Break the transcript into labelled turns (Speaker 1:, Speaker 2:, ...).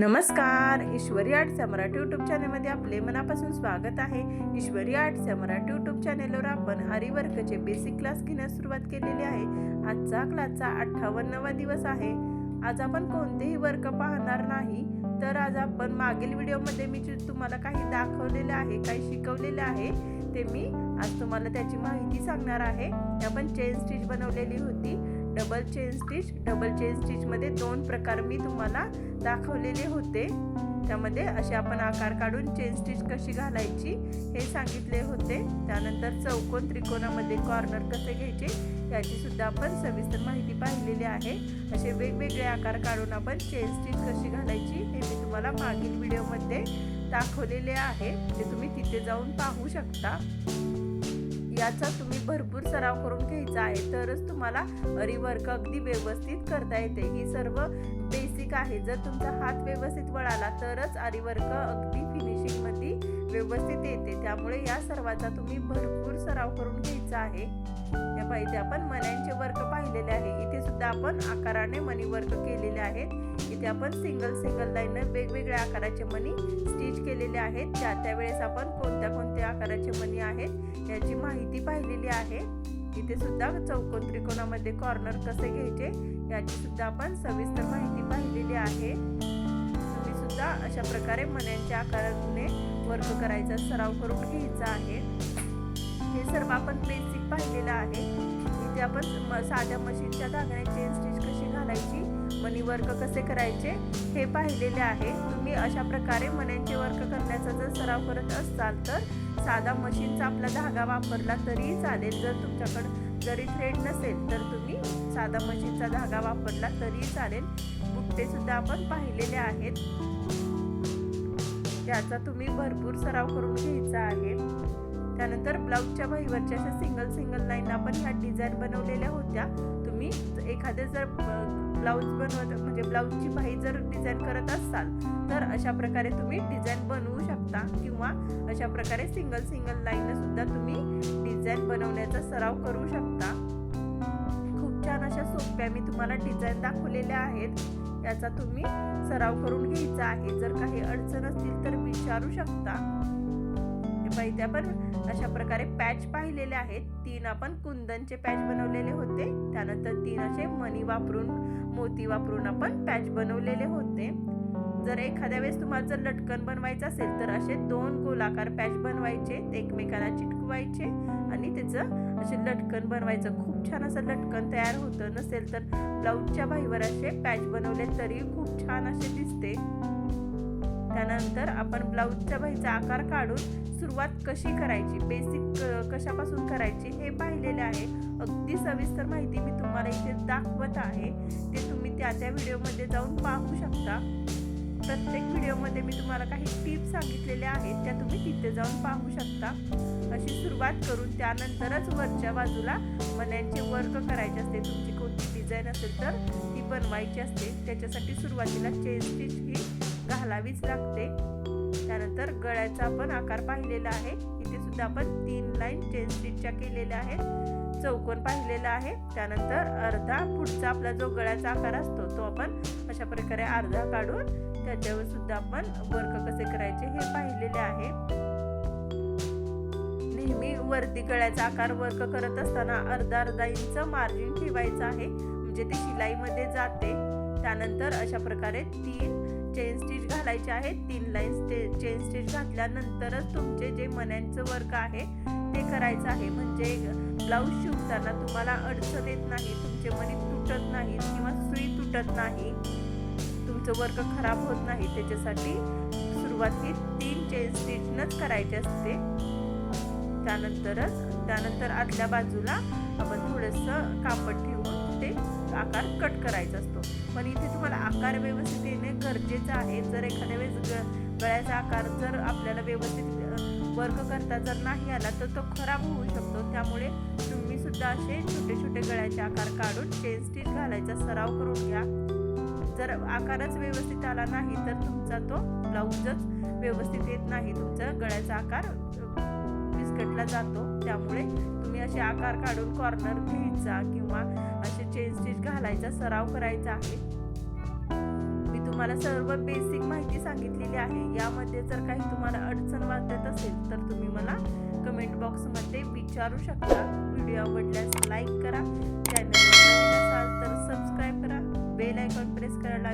Speaker 1: नमस्कार ईश्वरी arts Marathi YouTube चॅनलमध्ये आपले मनापासून स्वागत आहे. ईश्वरी आर्ट्स मराठी यूट्यूब चॅनलवर आपण आरीवर्कचे बेसिक क्लास घेण्यास सुरुवात केलेली आहे. आजचा क्लासचा अठ्ठावन्नवा दिवस आहे. आज आपण कोणतेही वर्क पाहणार नाही तर आज आपण मागील व्हिडिओमध्ये मी जे तुम्हाला काही दाखवलेलं आहे काही शिकवलेलं आहे ते मी आज तुम्हाला त्याची माहिती सांगणार आहे. आपण चेन स्टिच बनवलेली होती. Double chain stitch double chain स्टिचमध्ये दोन प्रकार मी तुम्हाला दाखवलेले होते. त्यामध्ये असे आपण आकार काढून चेन स्टिच कशी घालायची हे सांगितले होते. त्यानंतर चौकोन त्रिकोणामध्ये कॉर्नर कसे घ्यायचे याची सुद्धा आपण सविस्तर माहिती पाहिलेली आहे. असे वेगवेगळे आकार काढून आपण चेन स्टिच कशी घालायची हे मी तुम्हाला मागील व्हिडिओमध्ये दाखवलेले आहे. ते तुम्ही तिथे जाऊन पाहू शकता. याचा तुम्ही भरपूर सराव करून घ्यायचा आहे. तरच तुम्हाला अरीवर्क अगदी व्यवस्थित करता येते. ही सर्व बेसिक आहे. जर तुमचा हात व्यवस्थित वळाला तरच अरीवर्क अगदी फिनिशिंगमध्ये व्यवस्थित येते. त्यामुळे या सर्वाचा तुम्ही भरपूर सराव करून घ्यायचा आहे. या पाहिजे आपण मण्यांचे वर्क पाहिलेले आहे. इथे सुद्धा आपण आकाराने मनी वर्क केलेले आहेत. इथे आपण सिंगल सिंगल लाईन वेगवेगळ्या आकाराचे मनी स्टिच केलेले आहेत. त्या त्यावेळेस आपण कोणत्या कोणत्या आकाराचे मणी आहेत. याची माहिती पाहिलेली आहे. इथे सुद्धा चौकोन त्रिकोणामध्ये कॉर्नर कसे घ्यायचे याची सुद्धा आपण सविस्तर माहिती पाहिलेली आहे. तुम्ही सुद्धा अशा प्रकारे मण्यांच्या आकाराने वर्क करायचा सराव करून घ्यायचा आहे. हे सर्व आपण बेसिक पाहिलेलं आहे. इथे आपण म- साध्या मशीनच्या धाग्याने चेन स्टिच कशी घालायची मनी वर्क कसे करायचे हे पाहिलेले आहे. तुम्ही अशा प्रकारे मण्यांचे वर्क करण्याचा जर सराव करत असाल तर साधा मशीनचा आपला धागा वापरला तरीही चालेल. जर तुमच्याकडं जरी थ्रेड नसेल तर तुम्ही साधा मशीनचा धागा वापरला तरी चालेल. बुट्टे सुद्धा आपण पाहिलेले आहेत. त्याचा तुम्ही भरपूर सराव करून घ्यायचा आहे. त्यानंतर ब्लाऊजच्या बाहीवरच्या अशा सिंगल सिंगल लाईन आपण ह्या डिझाईन बनवलेल्या होत्या. तुम्ही एखादे जर ब्लाऊज बनवत म्हणजे ब्लाऊजची बाही जर डिझाईन करत असाल तर अशा प्रकारे तुम्ही डिझाईन बनवू शकता. किंवा अशा प्रकारे सिंगल सिंगल लाईन सुद्धा तुम्ही डिझाईन बनवण्याचा सराव करू शकता. खूप छान अशा सोप्या मी तुम्हाला डिझाईन दाखवलेल्या आहेत. याचा तुम्ही सराव करून घ्यायचा आहे. जर काही अडचण असतील तर विचारू शकता. पाहिजे आपण अशा प्रकारे पॅच पाहिलेले आहेत. तीन आपण कुंदनचे पॅच बनवलेले होते. त्यानंतर तीन असे मणी वापरून मोती वापरून आपण पॅच बनवलेले होते. जर एखाद्या वेळेस तुम्हाला जर लटकन बनवायचं असेल तर असे दोन गोलाकार पॅच बनवायचे. ते एकमेकांना चिटकवायचे आणि त्याचं असे लटकन बनवायचं. खूप छान असं लटकन तयार होतं. नसेल तर ब्लाऊजच्या बाहीवर असे पॅच बनवले तरी खूप छान असे दिसते. त्यानंतर आपण ब्लाऊजच्या बाहीचा आकार काढून सुरुवात कशी करायची बेसिक कशापासून करायची हे पाहिलेले आहे. अगदी सविस्तर माहिती मी तुम्हाला इथे दाखवत आहे. ते तुम्ही त्या त्या व्हिडिओमध्ये जाऊन पाहू शकता. प्रत्येक व्हिडिओमध्ये मी तुम्हाला काही टिप्स सांगितलेल्या आहेत त्या तुम्ही तिथे जाऊन पाहू शकता. अशी सुरुवात करून त्यानंतरच वरच्या बाजूला मण्यांचे वर्क करायचे असते. तुमची कोणती डिझाईन असेल तर ती बनवायची असते. त्याच्यासाठी सुरुवातीला चेन स्टिच ही घालावीच लागते. त्यानंतर गळ्याचा आपण आकार पाहिलेला आहे. इथे सुद्धा आपण तीन लाईन चेन स्टिचच्या केलेल्या आहेत. चौकोन पाहिलेला आहे. त्यानंतर अर्धा पुढचा आपला जो गळ्याचा आकार असतो तो आपण अशा प्रकारे अर्धा काढून त्याच्यावर सुद्धा आपण वर्क कसे करायचे हे पाहिलेले आहे. नेहमी वरती गळ्याचा आकार वर्क करत असताना अर्धा अर्धा इंच मार्जिन ठेवायचं आहे. म्हणजे ते शिलाईमध्ये जाते. त्यानंतर अशा प्रकारे तीन चेन स्टिच घालायचे आहे तीन लाईन स्टे चेन स्टिच घातल्यानंतरच तुमचे जे मन्यांचं वर्क आहे ते करायचं आहे. म्हणजे ब्लाऊज शिवताना तुम्हाला अडचण येत नाही तुमचे मणी तुटत नाही किंवा सुई तुटत नाही. तुमचं वर्क खराब होत नाही. त्याच्यासाठी सुरुवातीत तीन चेन स्टिचनच करायचे असते. त्यानंतरच त्यानंतर आतल्या बाजूला आपण थोडंसं कापड ठेवून ते आकार कट करायचा असतो. पण इथे तुम्हाला आकार व्यवस्थित येणे गरजेचं आहे. जर एखाद्या वेळेस ग गळ्याचा आकार जर आपल्याला व्यवस्थित वर्क करता जर नाही आला तर तो खराब होऊ शकतो. त्यामुळे तुम्ही सुद्धा असे छोटे छोटे गळ्याचे आकार काढून चेन स्टिच घालायचा सराव करून घ्या. जर आकारच व्यवस्थित आला नाही तर तुमचा तो ब्लाऊजच व्यवस्थित येत नाही. तुमचा गळ्याचा आकार बिस्कटला जातो. त्यामुळे तुम्ही असे आकार काढून कॉर्नर घ्यायचा किंवा असे चेन स्टिच घालायचा सराव करायचा आहे. मी तुम्हाला सर्व बेसिक माहिती सांगितलेली आहे. यामध्ये जर काही तुम्हाला अडचण वाटत असेल तर तुम्ही मला कमेंट बॉक्समध्ये विचारू शकता. व्हिडिओ आवडल्यास लाईक करा. चॅनल तर सबस्क्राईब करा. बेल आयकॉन प्रेस करायला